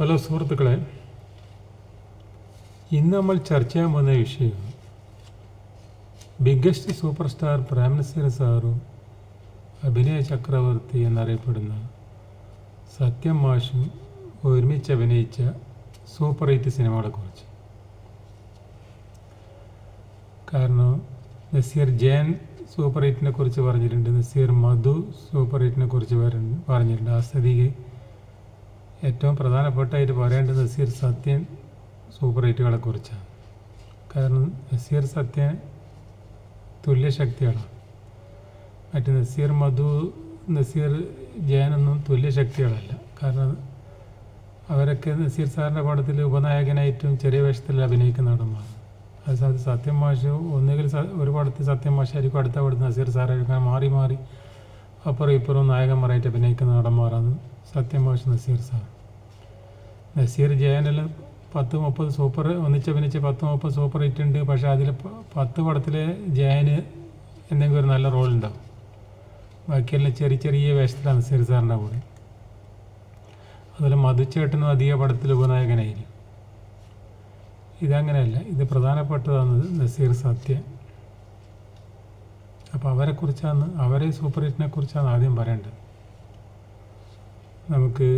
Hello സുഹൃത്തുക്കളെ ഇന്ന് നമ്മൾ ചർച്ച ചെയ്യാൻ പോകുന്ന വിഷയം ബിഗ്ഗസ്റ്റ് സൂപ്പർ സ്റ്റാർ പ്രേംനസീർ സാറും അഭിനയ ചക്രവർത്തി എന്നറിയപ്പെടുന്ന സത്യം മാഷും ഒരുമിച്ച് അഭിനയിച്ച സൂപ്പർ ഹിറ്റ് സിനിമകളെക്കുറിച്ച് കാരണം നസീർ ജയൻ സൂപ്പർ ഹിറ്റിനെ കുറിച്ച് പറഞ്ഞിട്ടുണ്ട് നസീർ മധു സൂപ്പർ ഹിറ്റിനെ കുറിച്ച് പറഞ്ഞിട്ടുണ്ട്. ആ സ്ഥിതിക്ക് ഏറ്റവും പ്രധാനപ്പെട്ടായിട്ട് പറയേണ്ടത് നസീർ സത്യൻ സൂപ്പർ ഹിറ്റുകളെ കുറിച്ചാണ് കാരണം നസീർ സത്യൻ തുല്യശക്തികളാണ്. മറ്റ് നസീർ മധു നസീർ ജയനൊന്നും തുല്യശക്തികളല്ല. കാരണം അവരൊക്കെ നസീർ സാറിന്റെ പടത്തിൽ ഉപനായകനായിട്ടും ചെറിയ വേഷത്തിൽ അഭിനയിക്കുന്ന നടന്മാരാണ്. അത് സത്യം മാഷ് ഒന്നുകിൽ ഒരു പടത്തിൽ സത്യം മാഷായിരിക്കും അടുത്ത പടത്തിൽ നസീർ സാറായിരിക്കും. മാറി മാറി അപ്പുറം ഇപ്പുറം നായകന്മാരായിട്ട് അഭിനയിക്കുന്ന നടന്മാരാണ് സത്യം മാഷ് നസീർ സാർ. നസീർ ജയനിൽ പത്ത് മുപ്പത് സൂപ്പർ ഒന്നിച്ചഭിനയിച്ച് പത്ത് മുപ്പത് സൂപ്പർ ഹിറ്റ് ഉണ്ട്. പക്ഷേ അതിൽ പത്ത് പടത്തിലെ ജയന് എന്തെങ്കിലും ഒരു നല്ല റോളുണ്ടാവും ബാക്കിയെല്ലാം ചെറിയ ചെറിയ വേഷത്തിലാണ് നസീർ സാറിന്റെ കൂടെ. അതുപോലെ മധുച്ചേട്ടനും അധിക പടത്തിൽ ഉപനായകനായിരിക്കും. ഇതങ്ങനെയല്ല. ഇത് പ്രധാനപ്പെട്ടതാണ് നസീർ സത്യൻ അപ്പോൾ അവരെക്കുറിച്ചാണ് അവരെ സൂപ്പർ ഹിറ്റിനെ കുറിച്ചാണ് ആദ്യം പറയേണ്ടത്. നമുക്ക്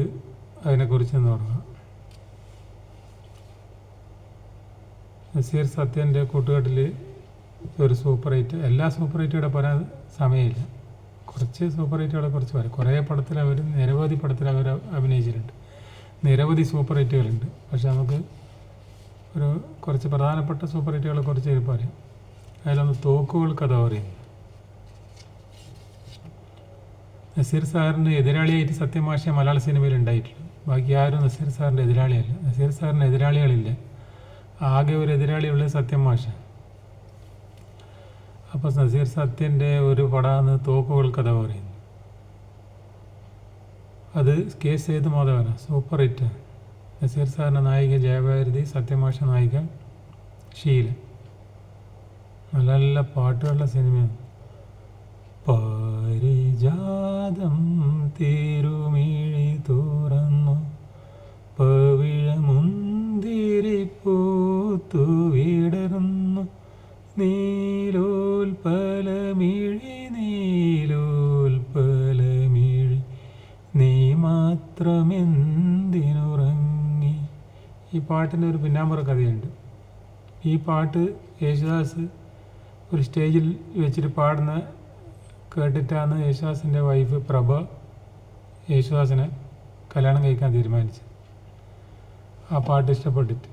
അതിനെക്കുറിച്ച് ഒന്ന് തുടങ്ങാം നസീർ സത്യന്റെ കൂട്ടുകെട്ടിൽ ഒരു സൂപ്പർ ഹിറ്റ് എല്ലാ സൂപ്പർ ഹൈറ്റുകളെ പറയാൻ സമയമില്ല. കുറച്ച് സൂപ്പർ ഹിറ്റുകളെ കുറിച്ച് പറയും. കുറേ പടത്തിൽ അവർ നിരവധി പടത്തിൽ അവർ അഭിനയിച്ചിട്ടുണ്ട്. നിരവധി സൂപ്പർ ഹിറ്റുകളുണ്ട് പക്ഷെ നമുക്ക് ഒരു കുറച്ച് പ്രധാനപ്പെട്ട സൂപ്പർ ഹിറ്റുകളെ കുറിച്ച് പറയാം. അതിലൊന്ന് തോക്കുകൾ കഥ പറയുന്നു. നസീർ സാറിന്റെ എതിരാളിയായിട്ട് സത്യമാഷ മലയാള സിനിമയിൽ ഉണ്ടായിട്ടുണ്ട്. ബാക്കി ആരും നസീർ സാറിന്റെ എതിരാളിയല്ല. നസീർ സാറിന്റെ എതിരാളികളില്ല. ആകെ ഒരു എതിരാളിയുള്ള സത്യമാഷ. അപ്പോൾ നസീർ സത്യന്റെ ഒരു പടാന്ന് തോക്കുകൾ കഥ പറയുന്നു. അത് K Sethu മാധവന super hit. Nazir സാറിന്റെ നായിക ജയഭാരതി സത്യമാഷ നായിക ഷീല. നല്ല നല്ല പാട്ടുകളുടെ സിനിമയാണ്. പാരിജാതം തിരുമിഴി തുറന്നു പവിഴമുന്തിരിപ്പൂത്തു വിടർന്നു നീലോൽപലമിഴി നീലോൽപലമിഴി നീ മാത്രമെന്തിനുറങ്ങി. ഈ പാട്ടിന്റെ ഒരു പിന്നാമ്പുറ കഥയുണ്ട്. ഈ പാട്ട് യേശുദാസ് ഒരു സ്റ്റേജിൽ വെച്ചിട്ട് പാടുന്ന കേട്ടിട്ടാണ് യേശുദാസിന്റെ വൈഫ് പ്രഭ യേശുദാസിനെ കല്യാണം കഴിക്കാൻ തീരുമാനിച്ചത്. ആ പാട്ട് ഇഷ്ടപ്പെട്ടിട്ട്.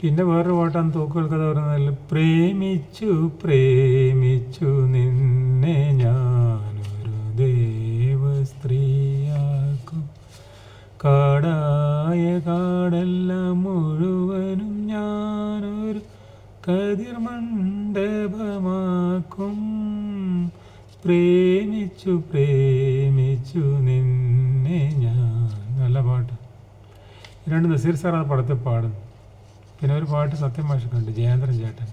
പിന്നെ വേറൊരു പാട്ടാണ് തോക്കുകൾ കഥ പറയുന്നതിൽ പ്രേമിച്ചു പ്രേമിച്ചു നിന്നെ ഞാനൊരു ദേവ സ്ത്രീയാക്കും. കാടായ കാടെല്ലാം മുഴുവനും ഞാനൊരു കതിർമണ്ഡപമാക്കും പ്രേമിച്ചു പ്രേമിച്ചു നിന്നെ ഞാൻ. നല്ല പാട്ട്. രണ്ട് നസീർ സാർ ആ പടത്തിൽ പാടുന്നു. പിന്നെ ഒരു പാട്ട് സത്യം മാഷക്കുണ്ട് ജയേന്ദ്രൻ ചേട്ടൻ.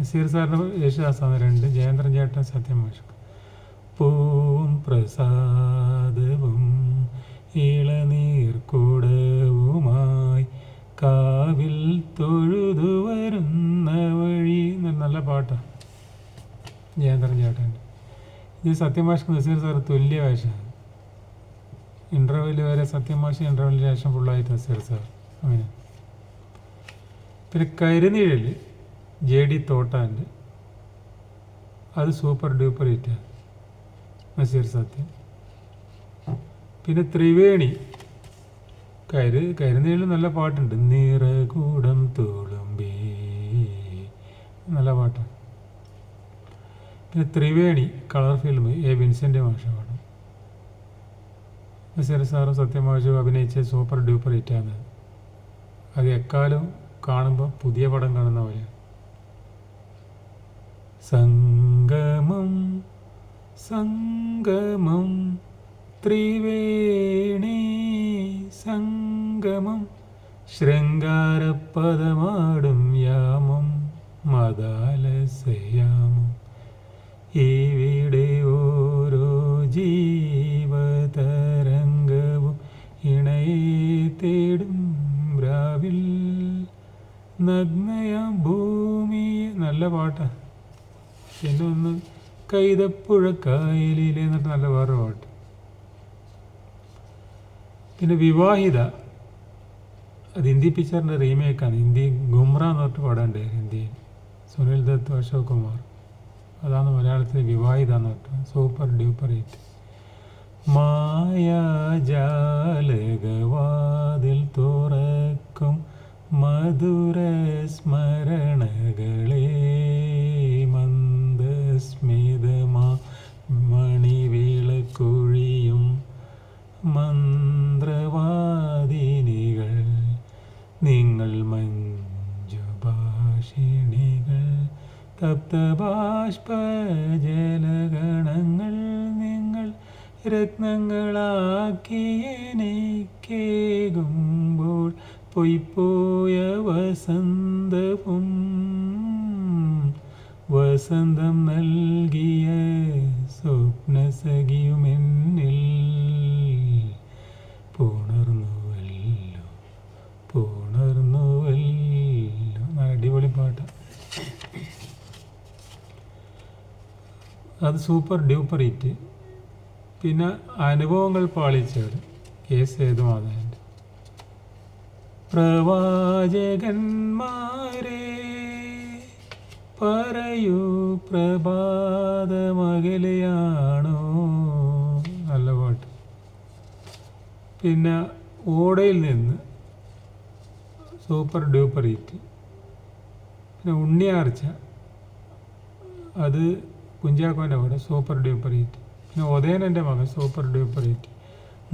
നസീർ സാറിന്റെ യേശുദാസാണ് രണ്ട് ജയേന്ദ്രൻ ചേട്ടൻ സത്യം മാഷക്ക്. പൂവും പ്രസാദവും ഇളനീർക്കൂടവുമായി കാവിൽ തൊഴുതു വരുന്ന വഴി. എന്നൊരു നല്ല പാട്ടാണ് ജയേന്ദ്രൻ ചേട്ടൻ ഇത് സത്യമാഷ് നസീർ സാർ തുല്യ വേഷമാണ് ഇന്റർവ്യൂവിൽ വരെ സത്യമാഷ് ഇന്റർവ്യൂവിന് ശേഷം ഫുള്ളായിട്ട് നസീർ സാർ അങ്ങനെ. പിന്നെ കരുനീഴൽ ജെ ഡി തോട്ടാന്റെ. അത് സൂപ്പർ ഡ്യൂപ്പർ ഹിറ്റാണ് നസീർ സത്യം. പിന്നെ ത്രിവേണി കരു കരുനീളിൽ നല്ല പാട്ടുണ്ട്. നിറകൂടം തുളുമ്പി. നല്ല പാട്ടാണ് പിന്നെ ത്രിവേണി കളർ ഫിലിം എ വിൻസെന്റെ മാഷ പാടും. നസീർ സാറും അഭിനയിച്ച സൂപ്പർ ഡ്യൂപ്പർ ഹിറ്റാണ്. അത് എക്കാലം കാണുമ്പോൾ പുതിയ പടം കാണുന്ന പോലെയാണ് സംഗമം സംഗമം ത്രിവേണി. സംഗമം ശൃംഗാരപദമാടും യാമം മദാലസയാമം. ഇവിടെ ഓരോ ജീവതരംഗവും ഇണയെ തേടും രാവിൽ നഗ്നയ ഭൂമി നല്ല പാട്ടാ. പിന്നെ ഒന്ന് കൈതപ്പുഴ കായലിലെ എന്നിട്ട് നല്ല വേറെ പാട്ട്. പിന്നെ വിവാഹിത. അത് ഹിന്ദി പിക്ചറിന്റെ റീമേക്കാണ്. ഹിന്ദി ഗുംറ എന്ന് പറഞ്ഞിട്ട് പാടാണ്ട് ഹിന്ദിയിൽ സുനിൽ ദത്ത് അശോക് കുമാർ. അതാണ് മലയാളത്തിൽ വിവാഹിത എന്ന് പറഞ്ഞിട്ട്. Super duper hit. മായാജാലകവാതിൽ തുറക്കും മധുര സ്മരണകളേ. മന്ദസ്മിതമാ തപ്തബാഷ്പ ജലഗണങ്ങൾ നിങ്ങൾ രത്നങ്ങളാക്കിയെനിക്കേകുമ്പോൾ പൊയ്പോയ വസന്തവും വസന്തം നൽകിയ സ്വപ്നസഖിയുമെന്നിൽ അത് സൂപ്പർ ഡ്യൂപ്പർ ഹിറ്റ്. പിന്നെ അനുഭവങ്ങൾ പാളിച്ചവർ കേസ് സേതുമാധവന്റെ പ്രവാചകന്മാരെ പറയൂ പ്രഭാതമകലെയാണോ? നല്ല പാട്ട്. പിന്നെ ഓടയിൽ നിന്ന് സൂപ്പർ ഡ്യൂപ്പർ ഹിറ്റ്. പിന്നെ ഉണ്ണിയാർച്ച അത് കുഞ്ചാക്കോന്റെ പാട്ട് സൂപ്പർ ഡ്യൂപ്പർ ഹിറ്റ്. പിന്നെ ഉദയനന്റെ മകൻ സൂപ്പർ ഡ്യൂപ്പർ ഹിറ്റ്.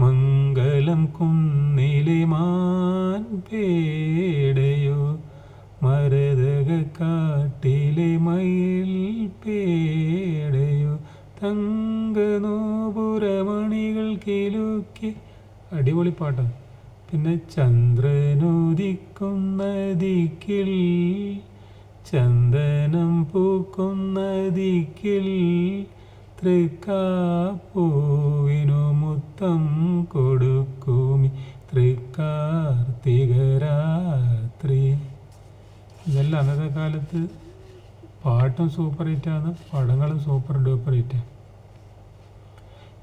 മംഗലം കുന്നിലെ മാൻ പേടയോ മരതക കാട്ടിലെ മയിൽ പേടയോ തങ്കനോപുരമണികൾ കിലുക്കി. അടിപൊളി പാട്ടാണ്. പിന്നെ ചന്ദ്രനുദിക്കുന്ന ദിക്കിൽ ചന്ദനം പൂക്കുന്നതിക്കിൽ തൃക്കാപ്പൂവിനുമുത്തം തൃക്കാപ്പൂവിനു മുത്തം കൊടുക്കുമി തൃക്കാർത്തിക ഇതെല്ലാം അന്നത്തെ കാലത്ത് പാട്ടും സൂപ്പർ ഹിറ്റാണ് പടങ്ങളും സൂപ്പർ ഡൂപ്പർ ഹിറ്റാണ്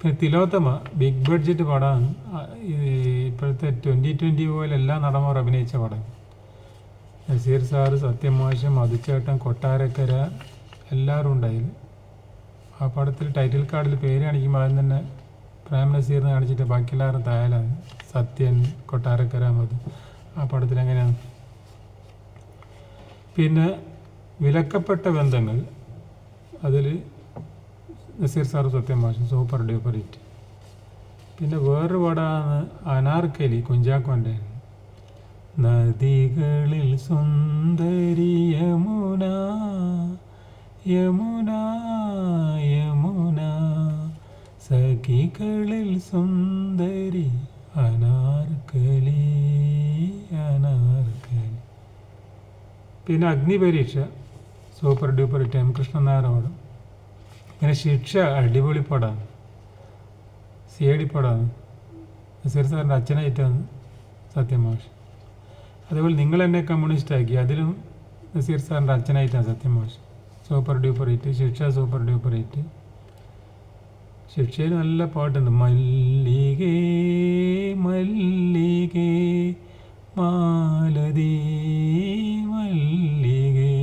പിന്നെ തിലോത്തമ ബിഗ് ബഡ്ജറ്റ് പടമാണ് ഇപ്പോഴത്തെ ട്വന്റി ട്വന്റി പോലെ എല്ലാ നടന്മാർ അഭിനയിച്ച പടം. നസീർ സാറ് സത്യമോശം മതിച്ചേട്ടൻ കൊട്ടാരക്കര എല്ലാവരും ഉണ്ടായിരുന്നു ആ പടത്തിൽ ടൈറ്റിൽ കാർഡിൽ പേര് കാണിക്കുമ്പോൾ ആദ്യം തന്നെ പ്രേം നസീറിനെ കാണിച്ചിട്ട് ബാക്കി എല്ലാവരും തായാലാണ് സത്യൻ കൊട്ടാരക്കര മത് ആ പടത്തിൽ എങ്ങനെയാണ്? പിന്നെ വിലക്കപ്പെട്ട ബന്ധങ്ങൾ. അതിൽ നസീർ സാറ് സത്യമാഷം സൂപ്പർ ഡ്യൂപ്പർ ഹിറ്റ്. പിന്നെ വേറൊരു പടമാണ് അനാർക്കലി കുഞ്ചാക്കോന്റെ നദികളിൽ സുന്ദരി യമുന യമുന യമുന. സഖികളിൽ സുന്ദരി അനാർക്കലി അനാർക്കലി. പിന്നെ അഗ്നിപരീക്ഷ സൂപ്പർ ഡ്യൂപ്പർ ടി കൃഷ്ണനാരോട് പിന്നെ ശിക്ഷ അടിപൊളി പടമാണ് സി ഡി പടമാണ് നസീർ സാറിന്റെ അച്ഛനായിട്ടാണ് സത്യമാഷ് അതേപോലെ നിങ്ങൾ എന്നെ കമ്മ്യൂണിസ്റ്റ് ആക്കി. അതിലും നസീർ സാറിന്റെ അച്ഛനായിട്ടാണ് സത്യമാഷ് super duper hit Shiksha super duper hit ശിക്ഷയിൽ നല്ല പാട്ടുണ്ട്. മല്ലികേ മല്ലികേ മാലതി മല്ലികേ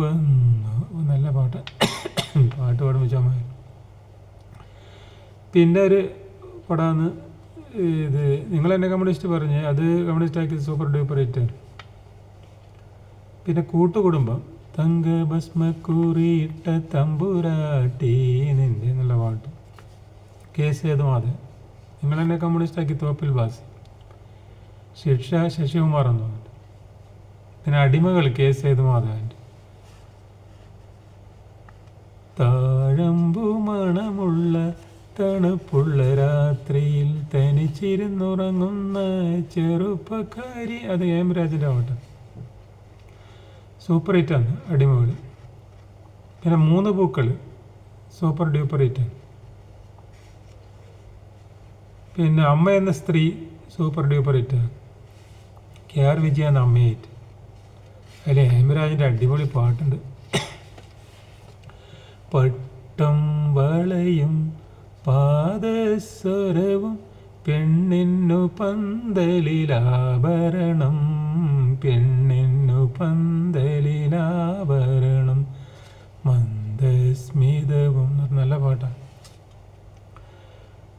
വന്നു. നല്ല പാട്ട്. പാട്ട് പാടുമ്പോൾ ചുമ പിന്നെ ഒരു പടമാണ് ഇത് നിങ്ങൾ എന്നെ കമ്മ്യൂണിസ്റ്റ് പറഞ്ഞ് അത് കമ്മ്യൂണിസ്റ്റ് ആക്കിയത് സൂപ്പർ ഡ്യൂപ്പർ ഹിറ്റ് പിന്നെ കൂട്ടുകുടുംബം തങ്ക ഭസ്മക്കൂറിയിട്ട തമ്പുരാട്ടി നിന്റെ എന്നുള്ള പാട്ട്. കെ സേതുമാധവൻ നിങ്ങൾ എന്നെ കമ്മ്യൂണിസ്റ്റ് ആക്കി തോപ്പിൽ വാസി. ശിക്ഷ ശശികുമാർ എന്ന് പറഞ്ഞു പിന്നെ അടിമകൾ കെ സേതുമാധവന്റെ താഴമ്പു മണമുള്ള തണുപ്പുള്ള രാത്രിയിൽ തനിച്ചിരുന്നുറങ്ങുന്ന ചെറുപ്പക്കാരി. അത് എം രാജന്റെ പാട്ട് സൂപ്പർ ഹിറ്റാണ് അടിമകൾ പിന്നെ മൂന്ന് പൂക്കൾ സൂപ്പർ ഡ്യൂപ്പർ ഹിറ്റ്. പിന്നെ Amma Enna Sthree super duper hit. K R Vijaya എന്ന അമ്മ ഹിറ്റ്. അതിൽ ഹേമരാജിന്റെ അടിപൊളി പാട്ടുണ്ട്. പട്ടം വളയും പാദസ്വരവും പെണ്ണിന്നു പന്തലിലാഭരണം പെണ്ണിന്നു പന്തലിലാഭരണം. മന്ദസ്മിതവും നല്ല പാട്ടാണ്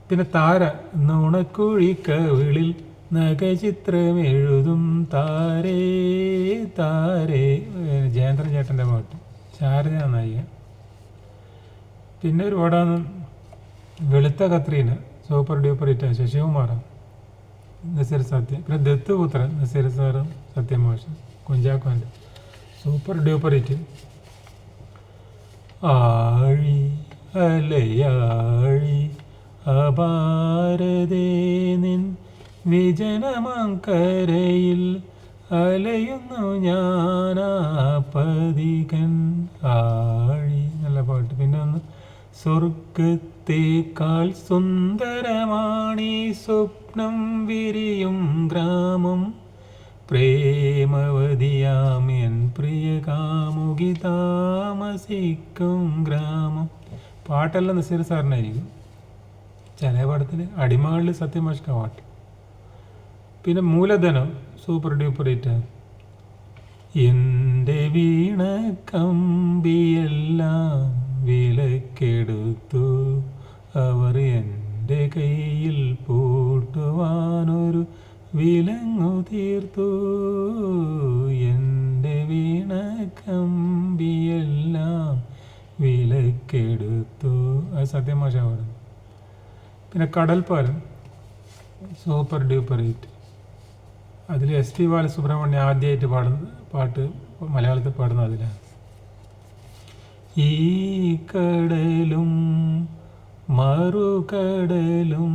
പിന്നെ താര നുണക്കുഴിക്കവിളിൽ നഖചിത്രമെഴുതും താരേ താരേ. ജയേന്ദ്രൻ ചേട്ടന്റെ പാട്ട്. ശാരദ നായിക. പിന്നെ ഒരു പാടാണ് Velutha Kathreena. Super duper hit ശിവമാറ Nazir സത്യം പിന്നെ ദത്തുപുത്രൻ നസീർ സാറും സത്യമോഷൻ കുഞ്ചാക്കോന്റെ സൂപ്പർ ഡ്യൂപ്പർ ഹിറ്റ്. ആഴി അലയാഴി അപാരതേ നിൻ വിജനമങ്കരയിൽ അലയുന്നു ഞാനാപതികൻ. ആഴി നല്ല പാട്ട്. പിന്നെ ഒന്ന് സ്വർഗത്തേക്കാൾ സുന്ദരമാണീ സ്വപ്നം വിരിയും ഗ്രാമം. പ്രേമവതിയാമ്യൻ പ്രിയ കാമുകി താമസിക്കും ഗ്രാമം. പാട്ടെല്ലാം നസീർ സാറിനായിരിക്കും. ചില പടത്തിൽ അടിമകളിൽ സത്യമാഷ്ക പാട്ട്. പിന്നെ മൂലധനം സൂപ്പർ ഡ്യൂപ്പർ ഇറ്റ് എന്റെ വീണ കമ്പിയെല്ലാം വിലക്കെടുത്തു. അവർ എന്റെ കയ്യിൽ പൂട്ടുവാനൊരു വിലങ്ങു തീർത്തു. എന്റെ വീണ കമ്പിയെല്ലാം വിലക്കെടുത്തു. അത് സത്യമാശ പാടുന്നു പിന്നെ കടൽപ്പാലം. Super duper hit. അതിൽ എസ് പി ബാലസുബ്രഹ്മണ്യം ആദ്യമായിട്ട് പാടുന്ന പാട്ട് മലയാളത്തിൽ പാടുന്ന അതിലാണ്. ഈ കടലും മറുകടലും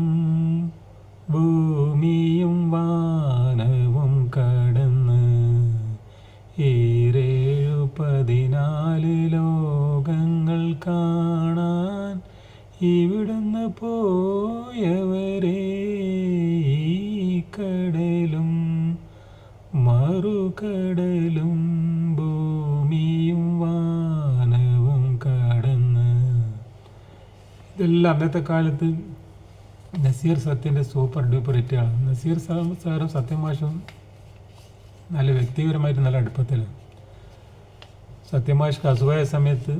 ഭൂമിയും വാനവും കടന്ന് ഈരേഴു പതിനാല് ലോകങ്ങൾ കാണാൻ ഇവിടുന്ന് പോയവരെ കടലും മറുകടലും ഇതെല്ലാം അന്നത്തെ കാലത്ത് നസീർ സത്യന്റെ സൂപ്പർ ഡ്യൂപ്പർ ഹിറ്റാണ്. നസീർ സാറും സാറും സത്യമാഷും നല്ല വ്യക്തിപരമായിട്ട് നല്ല അടുപ്പത്തിലാണ് സത്യമാഷ് അസുഖമായ സമയത്ത്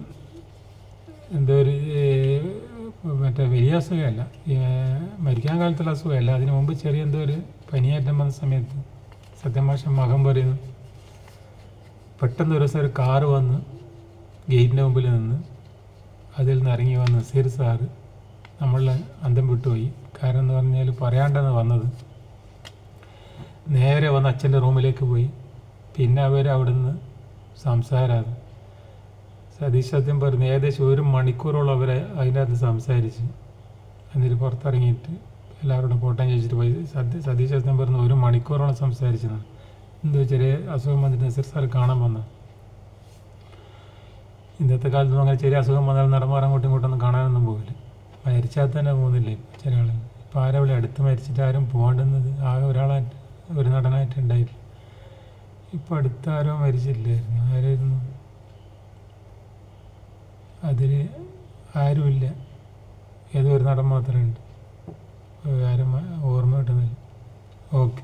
എന്തോ ഒരു മറ്റേ വലിയ അസുഖമല്ല. മരിക്കാൻ കാലത്തുള്ള അസുഖമല്ല. അതിനു മുമ്പ് ചെറിയ എന്തോ ഒരു പനിയേറ്റം വന്ന സമയത്ത് സത്യമാഷ മകം പറയുന്നു. പെട്ടെന്ന് ഒരു ദിവസം ഒരു കാറ് വന്ന് ഗേറ്റിന്റെ മുമ്പിൽ നിന്ന് അതിൽ നിന്ന് ഇറങ്ങി വന്ന നസീർ സാറ് നമ്മളെ അന്തം വിട്ടുപോയി. കാരണം എന്ന് പറഞ്ഞാൽ പറയാണ്ടെന്ന് വന്നത് നേരെ വന്ന് അച്ഛന്റെ റൂമിലേക്ക് പോയി. പിന്നെ അവർ അവിടുന്ന് സംസാരമാണ് സതീഷ് സത്യം പറഞ്ഞു ഏകദേശം ഒരു മണിക്കൂറോളം അവരെ അതിനകത്ത് സംസാരിച്ച് എന്നിട്ട് പുറത്തിറങ്ങിയിട്ട് എല്ലാവരോടും ഫോട്ടോ ചോദിച്ചിട്ട് പോയി. സത്യ സതീഷ് സത്യം പറഞ്ഞു ഒരു മണിക്കൂറോളം സംസാരിച്ചതാണ്. എന്താ ചെറിയ അസുഖം വന്നിട്ട് നസീർ സാർ കാണാൻ വന്ന. ഇന്നത്തെ കാലത്തൊന്നും അങ്ങനെ ചെറിയ അസുഖം വന്നാൽ നടമാർ അങ്ങോട്ടും ഇങ്ങോട്ടൊന്നും കാണാനൊന്നും പോകില്ല മരിച്ചാൽ തന്നെ പോകുന്നില്ലേ ചില ആളുകൾ ഇപ്പോൾ ആരാ വിളി അടുത്ത് മരിച്ചിട്ട് ആരും പോകേണ്ടുന്നത് ആകെ ഒരാളായിട്ട് ഒരു നടനായിട്ട് ഉണ്ടായില്ല. ഇപ്പം അടുത്ത ആരോ മരിച്ചില്ലായിരുന്നു. ആരായിരുന്നു? അതിൽ ആരുമില്ല. ഏതോ ഒരു നടൻ മാത്രമേ ഉണ്ട് ആരും ഓർമ്മ കിട്ടുന്നില്ല. ഓക്കെ.